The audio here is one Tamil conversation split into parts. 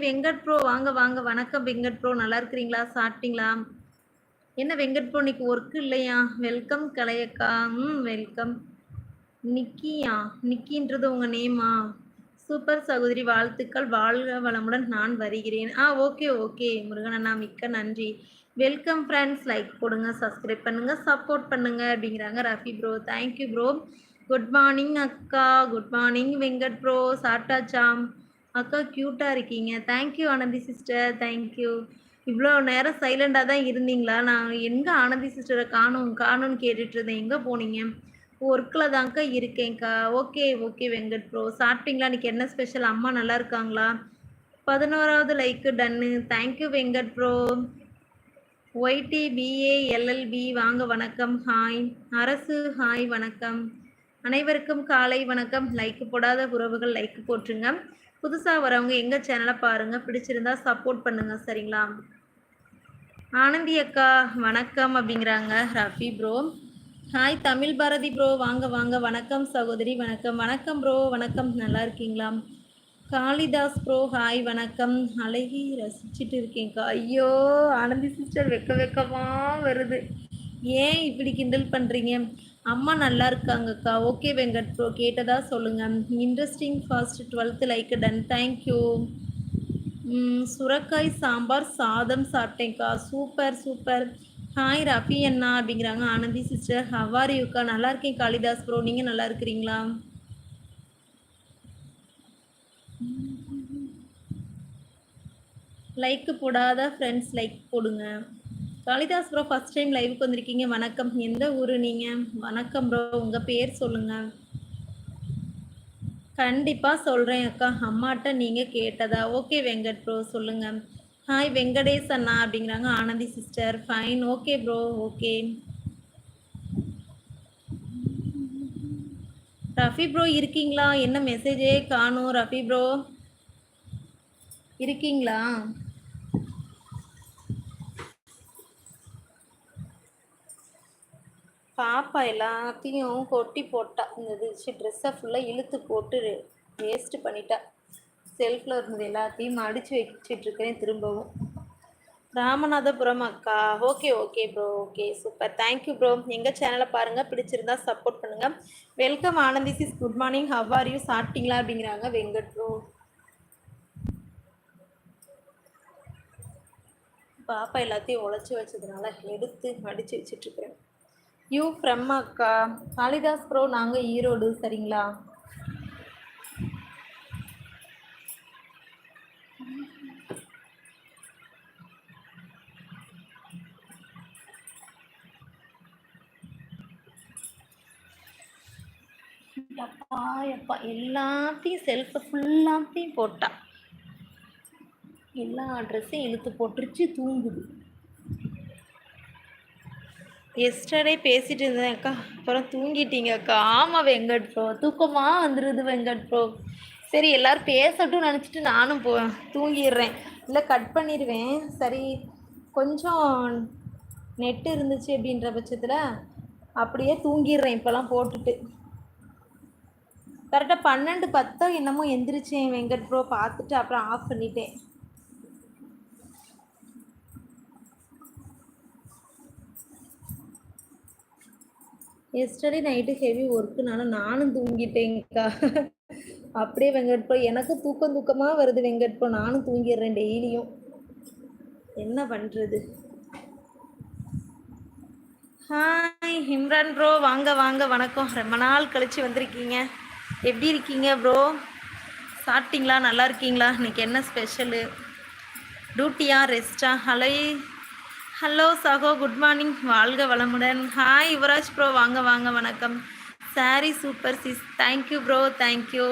வெங்கட் ப்ரோ வாங்க வாங்க. வணக்கம் வெங்கட் ப்ரோ. நல்லா இருக்கிறீங்களா? சாப்பிட்டீங்களா? என்ன வெங்கட் ப்ரோ இன்னைக்கு ஒர்க் இல்லையா? வெல்கம் கலையக்கா. ம் வெல்கம் நிக்கியா? நிக்கின்றது உங்க நேமா சூப்பர் சகோதரி வாழ்த்துக்கள். வாழ்க வளமுடன் நான் வருகிறேன். ஆ ஓகே ஓகே முருகன் அண்ணா மிக்க நன்றி. வெல்கம் ஃப்ரெண்ட்ஸ் லைக் போடுங்க சப்ஸ்கிரைப் பண்ணுங்க சப்போர்ட் பண்ணுங்க அப்படிங்கிறாங்க Rafi bro thank you bro good morning அக்கா. குட் மார்னிங் வெங்கட் ப்ரோ சாப்பிட்டாச்சாம் அக்கா க்யூட்டாக இருக்கீங்க. தேங்க்யூ ஆனந்தி சிஸ்டர் தேங்க்யூ இவ்வளோ நேரம் சைலண்டாக தான் இருந்தீங்களா? நான் எங்கே ஆனந்தி சிஸ்டரை காணும் காணும்னு கேட்டுட்டு இருந்தேன். எங்கே போனீங்க? ஒர்க்கில் தான்க்கா இருக்கேன்க்கா. ஓகே ஓகே வெங்கட் ப்ரோ சாப்பிட்டீங்களா? இன்னைக்கு என்ன ஸ்பெஷல் அம்மா நல்லா இருக்காங்களா? பதினோராவது like done thank you Venkat bro YT BA LLB வாங்க வணக்கம். ஹாய் அரசு ஹாய் வணக்கம். அனைவருக்கும் காலை வணக்கம். லைக் போடாத உறவுகள் லைக் போட்டுருங்க. புதுசாக வரவங்க எங்கள் சேனலை பாருங்கள் பிடிச்சிருந்தா சப்போர்ட் பண்ணுங்க சரிங்களா? ஆனந்தி அக்கா வணக்கம் அப்படிங்கிறாங்க. Rafi bro hi Tamil Bharathi bro வாங்க வாங்க. வணக்கம் சகோதரி வணக்கம். வணக்கம் ப்ரோ வணக்கம். நல்லா இருக்கீங்களா? காளிதாஸ் ப்ரோ ஹாய் வணக்கம். அழகி ரசிச்சுட்டு இருக்கேன்க்கா. ஐயோ ஆனந்தி சிஸ்டர் வெக்க வெக்கமாக வருது. ஏன் இப்படி கிண்டல் பண்ணுறீங்க அம்மா நல்லா இருக்காங்கக்கா. ஓகே வெங்கட் ப்ரோ கேட்டதா சொல்லுங்கள் interesting first twelfth like done thank you சுரக்காய் சாம்பார் சாதம் சாப்பிட்டேன்க்கா. சூப்பர் சூப்பர் ஹாய் ரஃபி அண்ணா அப்படிங்கிறாங்க. ஆனந்தி சிஸ்டர் ஹவார் யூக்கா நல்லா இருக்கேன் காளிதாஸ் ப்ரோ நீங்கள் நல்லா இருக்கிறீங்களா? லைக் போடாத ஃப்ரெண்ட்ஸ் லைக் போடுங்க. காளிதாஸ் ப்ரோ ஃபஸ்ட் டைம் லைவுக்கு வந்திருக்கீங்க. வணக்கம். எந்த ஊர் நீங்கள் வணக்கம் ப்ரோ உங்கள் பேர் சொல்லுங்கள் கண்டிப்பாக சொல்கிறேன் அக்கா. அம்மாட்ட நீங்கள் கேட்டதா? ஓகே வெங்கட் ப்ரோ சொல்லுங்கள் ஹாய் வெங்கடேஷ் அண்ணா அப்படிங்கிறாங்க. Anandhi sister fine okay bro okay Rafi bro இருக்கீங்களா? என்ன மெசேஜே காணும். ரஃபி ப்ரோ இருக்கீங்களா? பாப்பா எல்லாத்தையும் கொட்டி போட்டா. இந்த இது ட்ரெஸ்ஸை ஃபுல்லாக இழுத்து போட்டு வேஸ்ட்டு பண்ணிட்டா. செல்ஃபில் இருந்தது எல்லாத்தையும் அடித்து வச்சிட்ருக்கிறேன் திரும்பவும். ராமநாதபுரம் அக்கா. Okay okay bro okay super thank you bro எங்கள் சேனலை பாருங்கள் பிடிச்சிருந்தா சப்போர்ட் பண்ணுங்கள் welcome Anandhi sis good morning how are you சாப்பிட்டீங்களா? அப்படிங்கிறாங்க வெங்கட் ப்ரோ பாப்பா எல்லாத்தையும் உழைச்சி வச்சதுனால எடுத்து அடித்து வச்சிட்ருக்கிறேன் யூ ஃப்ரம் அக்கா. காளிதாஸ் ப்ரோ நாங்கள் ஈரோடு சரிங்களா? எப்பா எப்பா எல்லாத்தையும் செல்ஃபை ஃபுல்லாத்தையும் போட்டா. எல்லா ட்ரெஸ்ஸையும் இழுத்து போட்டுருச்சு தூங்குது. எஸ்டர்டே பேசிட்டு இருந்தேன் அக்கா. அப்புறம் தூங்கிட்டீங்க அக்கா. ஆமாம் வெங்கட் ப்ரோ தூக்கமாக வந்துடுது வெங்கட் ப்ரோ சரி எல்லோரும் பேசட்டும் நினச்சிட்டு நானும் போ தூங்கிடுறேன். இல்லை கட் பண்ணிடுவேன். சரி கொஞ்சம் நெட்டு இருந்துச்சு அப்படின்ற பட்சத்தில் அப்படியே தூங்கிடுறேன் இப்போலாம் போட்டுட்டு. கரெக்டாக பன்னெண்டு பத்தோ என்னமோ எந்திரிச்சேன் வெங்கட் ப்ரோ பார்த்துட்டு அப்புறம் ஆஃப் பண்ணிட்டேன். எஸ்டர்டே நைட்டு ஹெவி ஒர்க்குனால நானும் தூங்கிட்டேங்க்கா அப்படியே வெங்கட்போ எனக்கு தூக்கம் தூக்கமாக வருது வெங்கட்போ. நானும் தூங்கிடுறேன் டெய்லியும். என்ன பண்ணுறது ஹாய் ஹிம்ரான் ப்ரோ வாங்க வாங்க. வணக்கம். ரொம்ப நாள் கழித்து வந்திருக்கீங்க. எப்படி இருக்கீங்க ப்ரோ சாப்பிட்டீங்களா? நல்லா இருக்கீங்களா? இன்னைக்கு என்ன ஸ்பெஷலு டியூட்டியா ரெஸ்டா ஹலோ ஹலோ சகோ குட் மார்னிங் வாழ்க வளமுடன். ஹாய் யுவராஜ் ப்ரோ வாங்க வாங்க. வணக்கம். Sorry super sis thank you bro thank you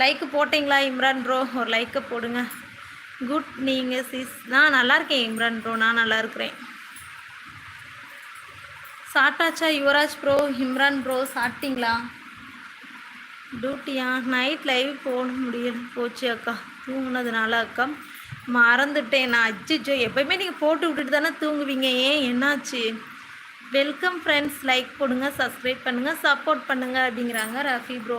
like போட்டிங்களா இம்ரான் ப்ரோ ஒரு லைக்கை போடுங்க. குட் நீங்கள் சிஸ் நான் நல்லா இருக்கேன் இம்ரான் ப்ரோ நான் நல்லா இருக்கிறேன். சாப்பிட்டாச்சா யுவராஜ் ப்ரோ இம்ரான் ப்ரோ சாப்பிட்டீங்களா? டியூட்டியா நைட் லைவ் போட முடியல போச்சு அக்கா. தூங்குனதுனால அக்கா மறந்துட்டேன் நான். அச்சிச்சோ எப்போயுமே நீங்கள் போட்டு விட்டுட்டு தானே தூங்குவீங்க. ஏன் என்னாச்சு? வெல்கம் ஃப்ரெண்ட்ஸ் லைக் போடுங்க சப்ஸ்கிரைப் பண்ணுங்கள் சப்போர்ட் பண்ணுங்கள் அப்படிங்கிறாங்க ரஃபி ப்ரோ